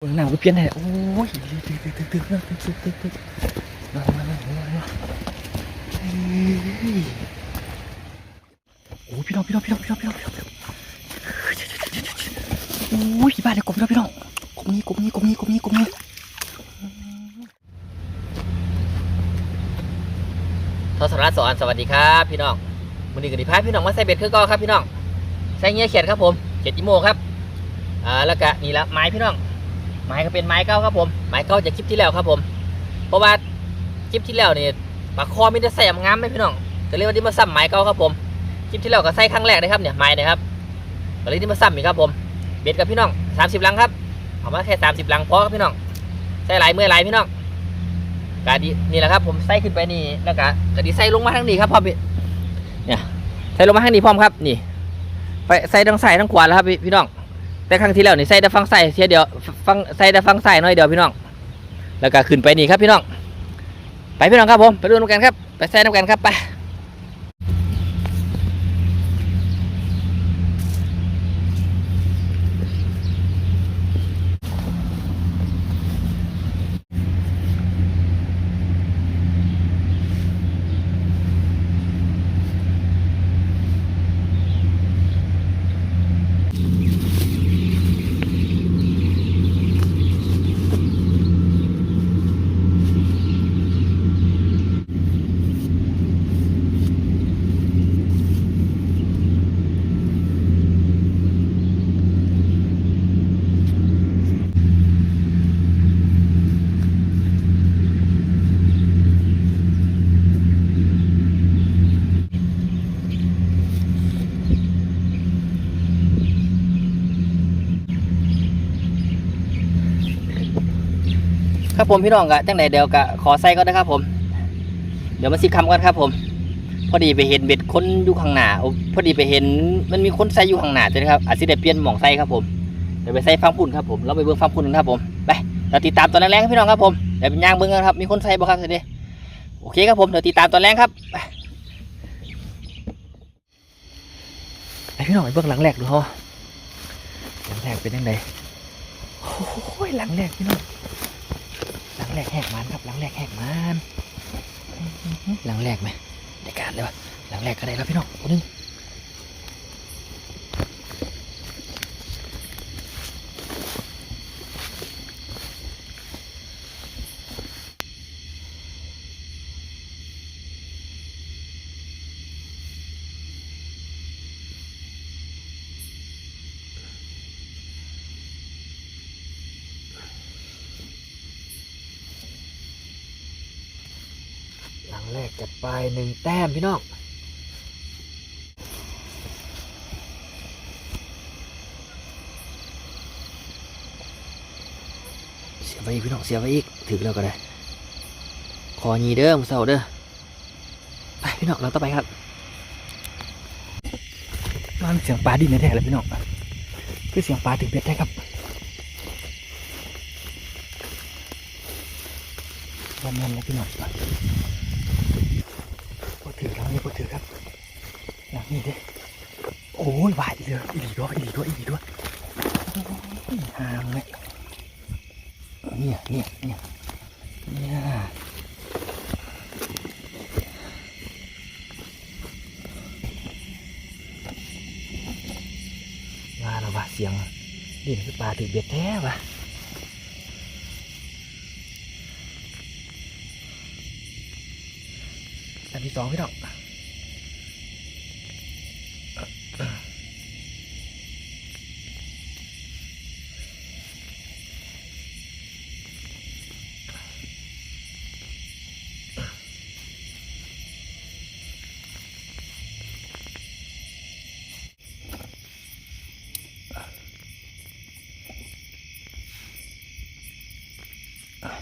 หนังกูเปลี่ยนแน่โอ้ยตึกตึกตึกตึกตึกตึกตึกตึกมามามามามาโอ้ยพี่น้องพี่น้องพี่น้องพี่น้องพี่น้องพี่น้องโอ้ยบ้าเลยกบพี่น้องพี่น้องกบนี้กบนี้กบนี้กบนี้กบนี้ทศรัตน์สอนสวัสดีครับพี่น้องวันนี้ก็ไดีพายพี่น้องมาใส่เบ็ดคือก็ครับพี่น้องใส่เงี้ยเขียดครับผมเขียดจิโมครับอ่าแล้วก็นี่ละไม้พี่น้อง ไม้ก็เป็นไม้เก้าครับผมไม้เก้าจากคลิปที่แล้วครับผม เพราะว่าคลิปที่แล้วนี่ปลาคอไมแต่ได้ใส่งามไหมพี่น้องก็เลยวันนี้มาซ้ำไม้เก้าครับผมคลิปที่แล้วก็ใส่ครั้งแรกนะครับเนี่ยไม้นะครับก็เลยที่มาซ้ำอีกครับผมเบ็ดกับพี่น้อง30ลังครับเอามาแค่30ลังพอครับพี่น้องใส่หลายเมื่อหลายพี่น้องกาดีนี่แหละครับผมใส่ขึ้นไปนี่แล้วก็กาดีใส่ลงมาทางนี้ครับพ่อพี่เนี่ยใส่ลงมาทางนี้พร้อมครับนี่ ไปใส่ทางซ้ายทางขวาแล้วครับพี่พี่น้อง แต่ครั้งที่แล้วนี่ใส่แต่ฟังใส่เสียเดียวฟังใส่แต่ฟังใส่หน้อยเดียวพี่น้อง แล้วก็ขึ้นไปนี่ครับพี่น้อง ไปพี่น้องครับผม ไปดูน้ำกันครับ ไปใส่น้ำกันครับไป ครับผมพี่น้องกะจังไหนเดียวกะขอใส่ก็ได้ครับผม เดี๋ยวมาสิคำกันครับผม พอดีไปเห็นเบ็ดคนอยู่ข้างหน้าพอดีไปเห็นมันมีคนใส่อยู่ข้างหน้าใช่ไหมครับอาจจะได้เปลี่ยนหม่องใส่ครับผมเดี๋ยวไปใส่ฟังพุ่นครับผมเราไปเบิ่งฟังพุ่นกันครับผมไปเราติดตามตอนแรกๆพี่น้องครับผมเดี๋ยวเป็นย่างเบิ่งกันครับมีคนใส่บ่ครับเดี๋ยวโอเคครับผมเดี๋ยวติดตามตอนแรกครับไปพี่น้องไปเบื้องหลังแรกดูเขาหลังแรกเป็นยังไงโอ้ยหลังแรกพี่น้อง งแรกแหกมันครับหลังแรกแหกมันหลังแรกไหมได้การเลยวะหลังแรกก็ได้แล้วพี่น้องคนนึง แรกจัดไปหนึ่งแต้มพี่น้องเสียไปอีกพี่น้องเสียไปอีกถือแล้วก็ได้คอยีเด้อมเสาเด้อไปพี่น้องเราต่อไปครับมันเสียงปลาดิ้นแท้ๆเลยพี่น้องคือเสียงปลาถึงเบ็ดได้ครับวันนั้นเลยพี่น้องพอถื อแล้วนี่พอถือครับหลังนี่เด้โอ้ยวายอีเลยอีหลีด้วยอีหลีด้วยอีหลีด้วยห่างเลยเนี่ยเนี่ยเนี่ยเนี่ยว่าแล้วว่าเสียงนี่คือปลาถือเบ็ดแท้ว่ะอันที่สองพี่น้อ ง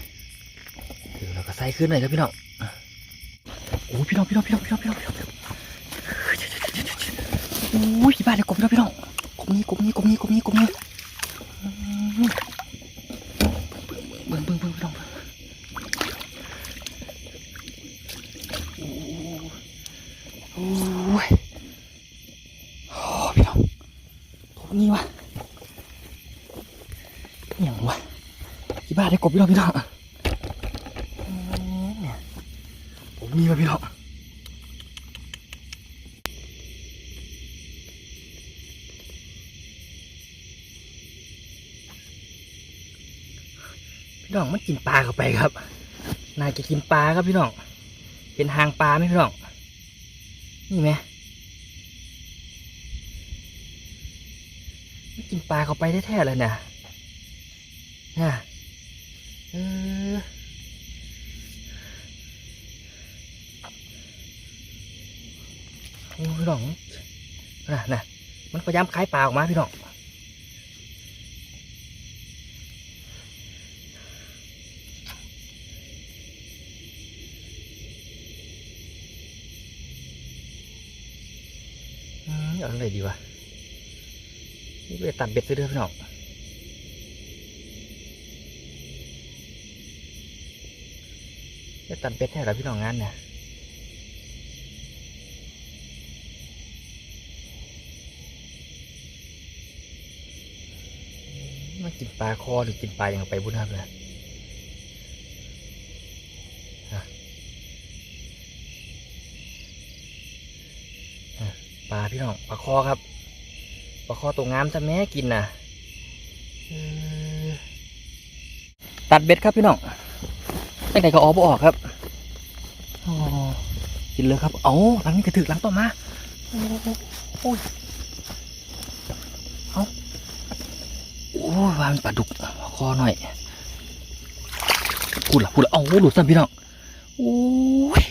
เดี๋ยวเราก็ใส่ขึ้นหน่อยครับพี่น้องโอ้ยพี่น้องพี่น้องพี่น้องพี่น้องพี่น้องพี่น้องโอ้ยบ้านเลยกบพี่น้องพี่น้องกบนี้กบนี้กบนี้กบนี้กบนี้เบิ่งเบิ่งเบิ่งพี่น้องเบิ่งโอ้ยโอ้พี่น้องกบนี้วะอหย่างวะ บ้าได้กบพี่น้องพี่น้องผมมีมาพี่น้องพี่น้องมันกินปลาเข้าไปครับ นายจะกินปลาครับพี่น้อง เห็นหางปลาไหมพี่น้อง นี่ไหมมันกินปลาเข้าไปแท้ๆเลยเนะน่ะ พี่น้องน่ะน่ะมันพยายามคล้ายปลาออกมาพี่น้องอืมเอาอะไรดีวะนี่ไปตัดเบ็ดซื้อเด้อพี่น้องไปตัดเบ็ดแท้เหรอพี่น้องงานเนี่ย กินปลาคอหรือกินปลาอย่างไปบุญครับเนี่ยอะปลาพี่น้องปลาคอครับปลาคอตัวงามจะแม่กินนะตัดเบ็ดครับพี่น้องตั้งแต่ก็ออกบ่ออกครับกินเลยครับ เอาหลังนี้กระถึกหลังต่อมาโอ้ยเอาโอ้ย วางปลาดุกคอหน่อยพูดละพูดละเอาหลุดซ้ำพี่น้องโอ้ย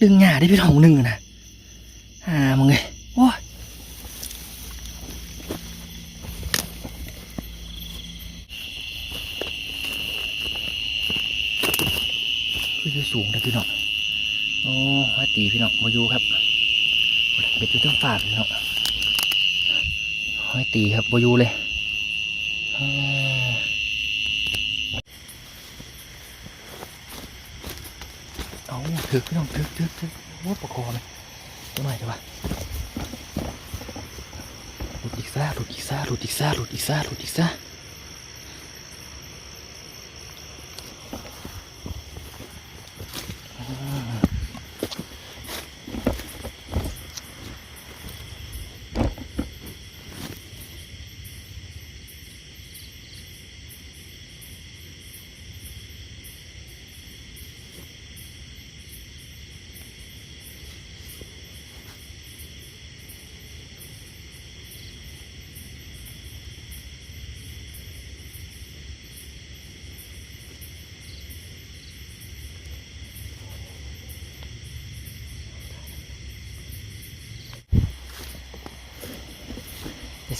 ดึงหงาได้พี่น้องหนึ่งนะอ่ามึงไงโอ้ยคือจะสูงนะพี่น้องโอ้ห้อยตีพี่น้องมาอยู่ครับเบ็ดอยู่ทั้งฝากพี่น้อง ห้อยตีครับบอยูเลยเอาถือพี่น้องถือถือถือโอ้ประคอเลยตัวหน่อยเดี๋ยววะหลุดอีกซ่าหลุดอีกซ่าหลุดอีกซ่าหลุดอีกซ่าหลุดอีกซ่า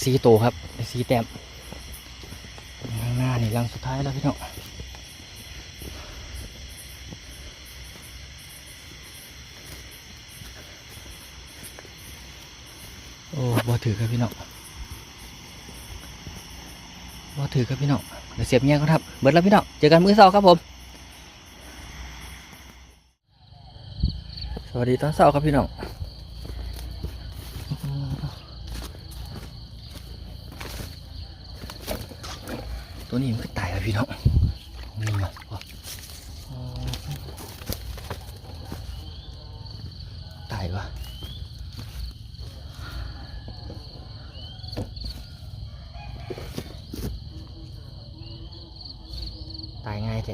ไอซีโตครับไอซีแต้มข้างหน้านี่ลังสุดท้ายแล้วพี่น้องโอ้บ่ถือครับพี่น้องบ่ถือครับพี่น้องเดี๋ยวเสียบเงี้ยก็ครับเบิดแล้วพี่น้องเจอกันมื้อเช้าครับผม สวัสดีตอนเช้าครับพี่น้อง ตัวนี้มันก็ตายแล้วพี่น้องนี่มาตายวะตายง่ายเถ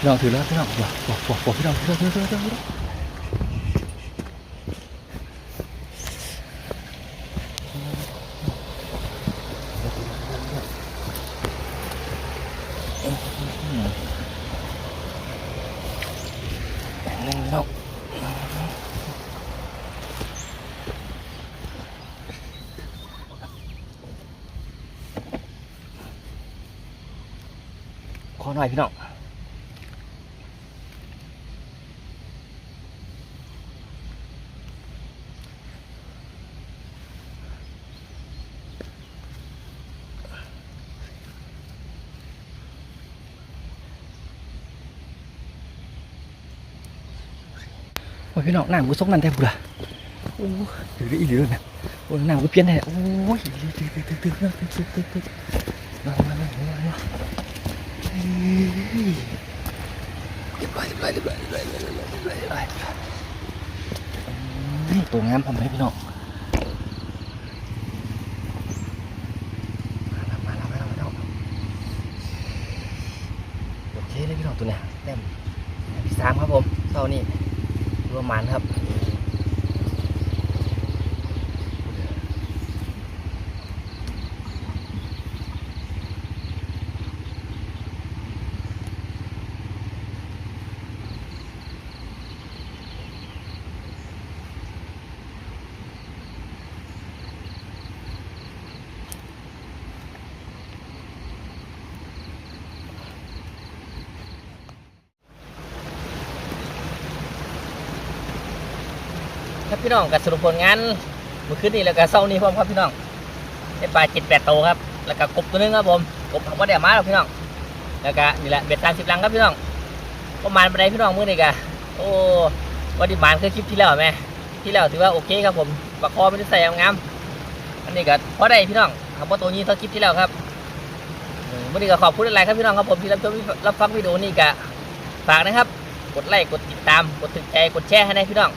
พี่น้องถือแล้วพี่น้องบอกบอกบอกบอกพี่น้องพี่น้องพี่น้องพี่น้องพี่น้องหนึ่งแล้วอหน่อยพี่น้อง พี่น้องน้ำกูซกนั่นแทบบุระโอ้ยถือได้อีเหลือนะโอ้ยน้ำกูเพี้ยนแท้โอ้ยตึกตึกตึกตึกตึกตึกตึกตึกตึกมามามามามาเฮ้ยเรียบร้อยเรียบร้อยเรียบร้อยเรียบร้อยเรียบร้อยเรียบร้อยเรียบร้อยเรียบร้อยอืมตัวงามพร้อมไหมพี่น้องมาแล้วมาแล้วมาแล้วมาแล้วโอเคเลยพี่น้องตัวเนี้ยแต้มที่สามครับผมเท่านี้ ประมาณครับ ครับพี่น้องกับสรุปผลงานเมื่อคืนนี้แล้วก็เศร้านี้พร้อมครับพี่น้องได้ปลาเจ็ดแปดโตครับ แล้วก็กบตัวหนึงครับผมกบของว่าเดี๋ยวมาแล้วพี่น้อง แล้วก็นี่แหละเบ็ดสามสิบลังครับพี่น้องประมาณบันไดพี่น้องมื้อนี้กะโอ้วันดีมานคือคลิปที่แล้วไหมที่แล้วถือว่าโอเคครับผมปลาคอไม่ได้ใส่งามอันนี้ก็พอได้พี่น้องคำว่าตัวนี้เท่าคลิปที่แล้วครับอืมวันนี้ก็ขอบคุณอะไรครับพี่น้องครับผมที่รับชมรับฟังวิดีโอนี้กะฝากนะครับ กดไลค์กดติดตามกดถึงใจกดแชร์ให้ในพี่น้อง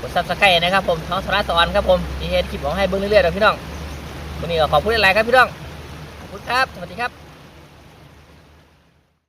กดซับสไครต์นะครับผมท้องสาระสอนครับผมมีเฮ็ดคลิปของให้เบิ่งเรื่อยๆนะพี่น้องวันนี้ก็ขอบคุณหลายๆครับพี่น้องขอบคุณครับสวัสดีครับ